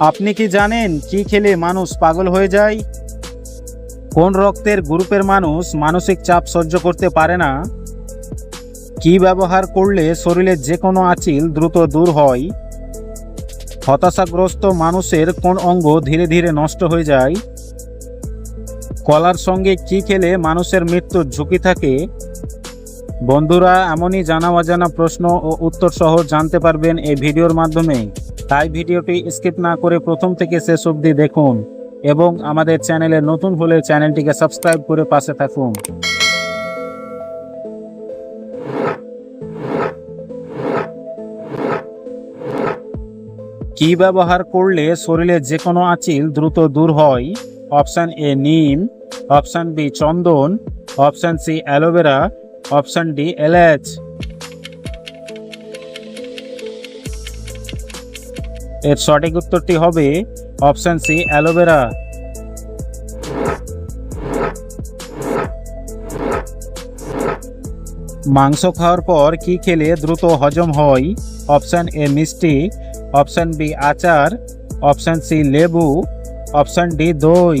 আপনি কি জানেন কি খেলে মানুষ পাগল হয়ে যায়? কোন রক্তের গ্রুপের মানুষ মানসিক চাপ সহ্য করতে পারে না? কি ব্যবহার করলে শরীরের যে কোনো আঁচিল দ্রুত দূর হয়? হতাশাগ্রস্ত মানুষের কোন অঙ্গ ধীরে ধীরে নষ্ট হয়ে যায়? কলার সঙ্গে কি খেলে মানুষের মৃত্যুর ঝুঁকি থাকে? বন্ধুরা, এমনই জানা অজানা প্রশ্ন ও উত্তর সহ জানতে পারবেন এই ভিডিওর মাধ্যমে। তাই ভিডিওটি স্কিপ না করে প্রথম থেকে শেষ অবধি দেখুন এবং আমাদের চ্যানেলে নতুন হলে চ্যানেলটিকে সাবস্ক্রাইব করে পাশে থাকুন। কি ব্যবহার করলে শরীরে যে কোনো আঁচিল দ্রুত দূর হয়? অপশান এ নিম, অপশান বি চন্দন, option C aloe vera, option D এলাচ এর সঠিক উত্তরটি হবে অপশান সি, অ্যালোভেরা। মাংস খাওয়ার পর কি খেলে দ্রুত হজম হয়? অপশান এ, মিষ্টি। অপশান বি, আচার। অপশান সি, লেবু। অপশান ডি, দই।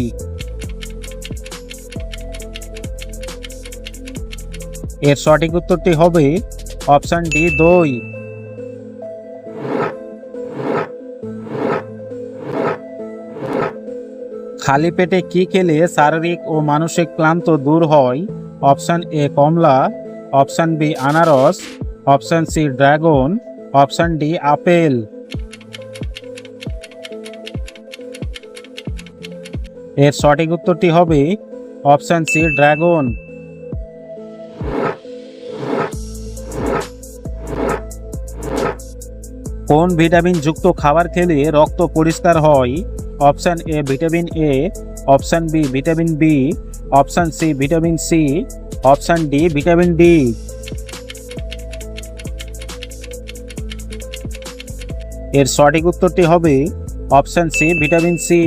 এর সঠিক উত্তরটি হবে অপশান ডি, দই। খালি পেটে কি খেলে শারীরিক ও মানসিক ক্লান্ত দূর হয়? অপশান এ কমলা, অপশান বি আনারস, option C dragon, option D apple. এর সঠিক উত্তরটি হবে অপশান সি ড্রাগন। কোন ভিটামিন যুক্ত খাবার খেলে রক্ত পরিষ্কার হয়? Option A vitamin A option B vitamin B option C vitamin C option D vitamin D এর সঠিক উত্তরটি হবে অপশান সি ভিটামিন সি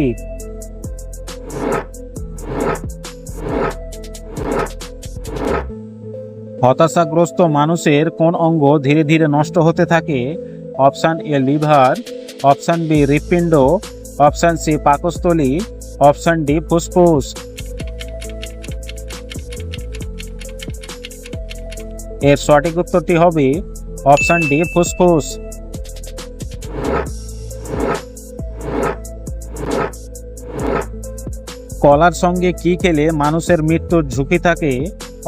হতাশাগ্রস্ত মানুষের কোন অঙ্গ ধীরে ধীরে নষ্ট হতে থাকে? Option A liver, option B হৃৎপিণ্ড, অপশান সি পাকস্থলী, অপশান ডি ফুসফুস। এর সঠিক উত্তরটি হবে অপশান ডি ফুসফুস। কলার সঙ্গে কি খেলে মানুষের মৃত্যুর ঝুঁকি থাকে?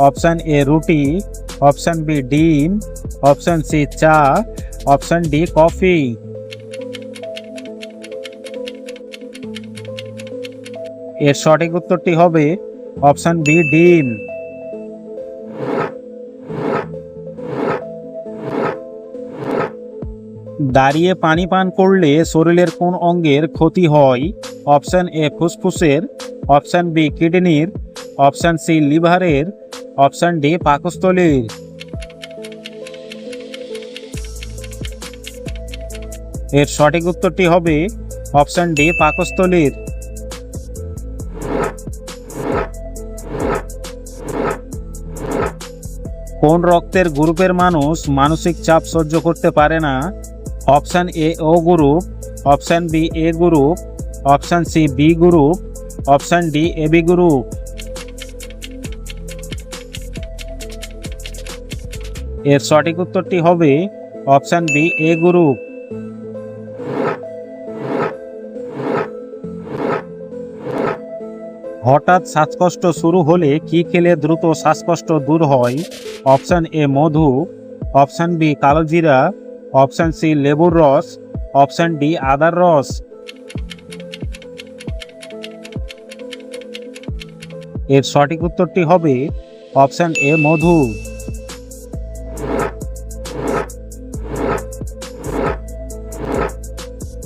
অপশান এ রুটি, অপশান বি ডিম, অপশান সি চা অপশান ডি কফি এর সঠিক উত্তরটি হবে অপশান বি ডিম। দাঁড়িয়ে পানি পান করলে শরীরের কোন অঙ্গের ক্ষতি হয়? অপশান এ ফুসফুসের। অপশান বি কিডনির। অপশান সি লিভারের। অপশান ডি পাকস্থলীর। এর সঠিক উত্তরটি হবে অপশান ডি, পাকস্থলীর। কোন রক্তের গ্রুপের মানুষ মানসিক চাপ সহ্য করতে পারে না? Option A, O group, option B, A group, option C, B group, option D, A, B group. এর সঠিক উত্তরটি হবে অপশান বি, এ গ্রুপ। হঠাৎ শ্বাসকষ্ট শুরু হলে কি খেলে দ্রুত শ্বাসকষ্ট দূর হয়? অপশান এ মধু, অপশান বি কালোজিরা অপশান সি লেবুর রস, অপশান ডি আদার রস। এর সঠিক উত্তরটি হবে অপশান এ মধু।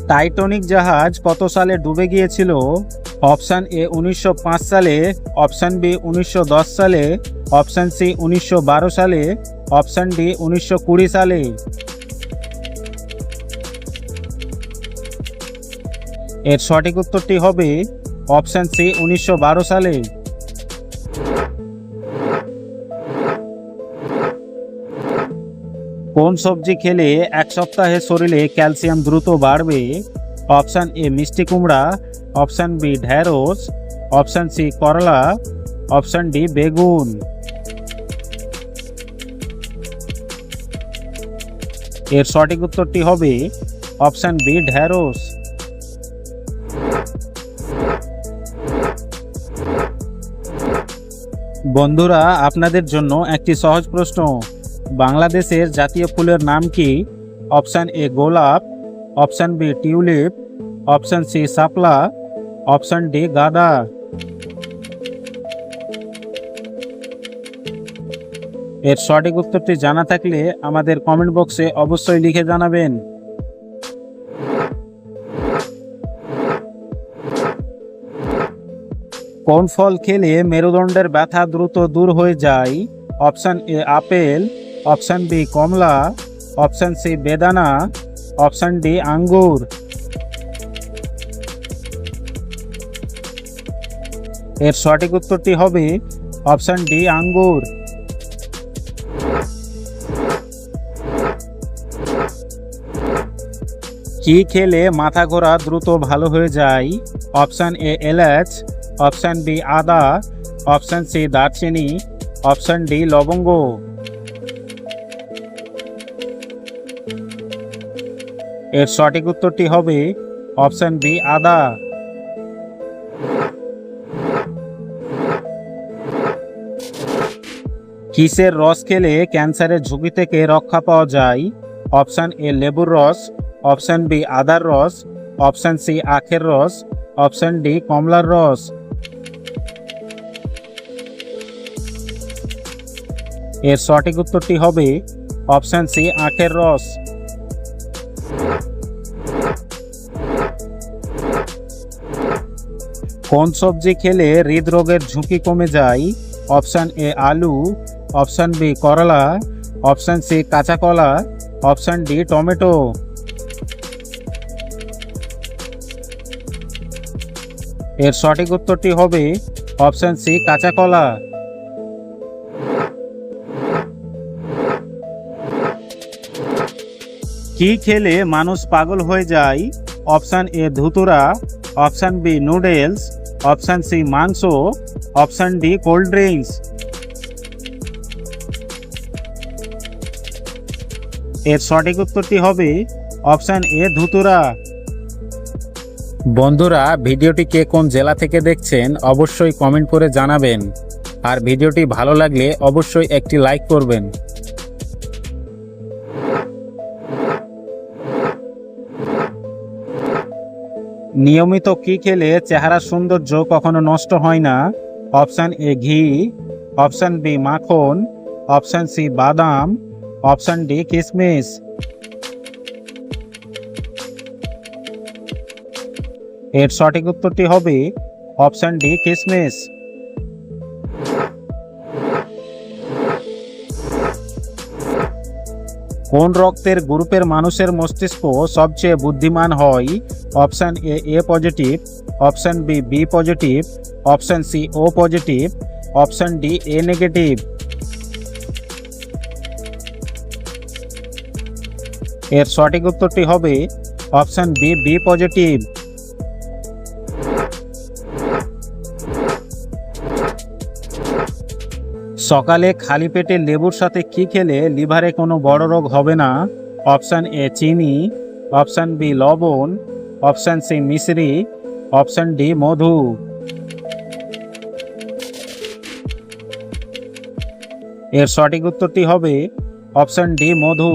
টাইটনিক জাহাজ কত সালে ডুবে গিয়েছিল? অপশান এ উনিশশো পাঁচ সালে, অপশান বি উনিশশো দশ সালে, অপশান সি উনিশশো বারো সালে, অপশান ডি উনিশশো কুড়ি সালে। এর সঠিক উত্তরটি হবে অপশান সি উনিশশো বারো সালে। কোন সবজি খেলে এক সপ্তাহে শরীরে ক্যালসিয়াম দ্রুত বাড়বে? অপশান এ মিষ্টি কুমড়া অপশান বি ঢ্যাঁড়স অপশান সি, করলা, অপশান ডি, বেগুন। এর সঠিক উত্তরটি হবে অপশান বি ঢ্যাঁড়স বন্ধুরা, আপনাদের জন্য একটি সহজ প্রশ্ন। বাংলাদেশের জাতীয় ফুলের নাম কি? অপশান এ, গোলাপ, option B, tulip, option C, শাপলা অপশান ডি, গাঁদা। এর সঠিক উত্তরটি জানা থাকলে আমাদের কমেন্ট বক্সে অবশ্যই লিখে জানাবেন। কোন ফল খেলে মেরুদণ্ডের ব্যথা দ্রুত দূর হয়ে যায়? Option A, apple. Option B, Kamala. Option C, বেদানা। অপশান ডি, আঙ্গুর। এর সঠিক উত্তরটি হবে অপশান ডি, আঙ্গুর। কি খেলে মাথা ঘোরা দ্রুত ভালো হয়ে যায়? অপশান এ, এলাচ। অপশান বি আদা। অপশান সি, দারচিনি। অপশান ডি, লবঙ্গ। এর সঠিক উত্তরটি হবে অপশান বি, আদা। কিসের রস খেলে ক্যান্সারের ঝুঁকি থেকে রক্ষা পাওয়া যায়? অপশান এ, লেবুর রস, অপশান বি, আদার রস, অপশান সি, আখের রস, অপশান ডি, কমলার রস। এর সঠিক উত্তরটি হবে অপশান সি, আখের রস। কোন সবজি খেলে হৃদরোগের ঝুঁকি কমে যায়? অপশান এ, আলু অপশান বি করলা, অপশান সি কাঁচা কলা, অপশান ডি টমেটো। এর সঠিক উত্তরটি হবে অপশান সি কাঁচা কলা। কি খেলে মানুষ পাগল হয়ে যায়? Option A ধুতুরা, option B noodles, option C মাংস, অপশান ডি কোল্ড ড্রিঙ্কস। এর সঠিক উত্তরটি হবে অপশান এ ধুতুরা। বন্ধুরা ভিডিওটি কে কোন জেলা থেকে দেখছেন অবশ্যই কমেন্ট করে জানাবেন। আর ভিডিওটি ভালো লাগলে অবশ্যই একটি লাইক করবেন। নিয়মিত কি খেলে চেহারার সৌন্দর্য কখনো নষ্ট হয় না? অপশান এ ঘি। অপশান বি মাখন। অপশান সি বাদাম। অপশান ডি কিশমিশ এর সঠিক উত্তরটি হবে অপশান ডি কিশমিশ কোন রক্তের গ্রুপের মানুষের মস্তিষ্ক সবচেয়ে বুদ্ধিমান হয়? Option A A positive option B B positive option C O positive option D A negative এর সঠিক উত্তরটি হবে অপশান বি বি পজিটিভ। সকালে খালি পেটে লেবুর সাথে কি খেলে লিভারে কোনো বড় রোগ হবে না? অপশান এ চিনি, অপশান বি লবণ, অপশান সি মিশ্রি অপশান ডি মধু। এর সঠিক উত্তরটি হবে অপশান ডি মধু।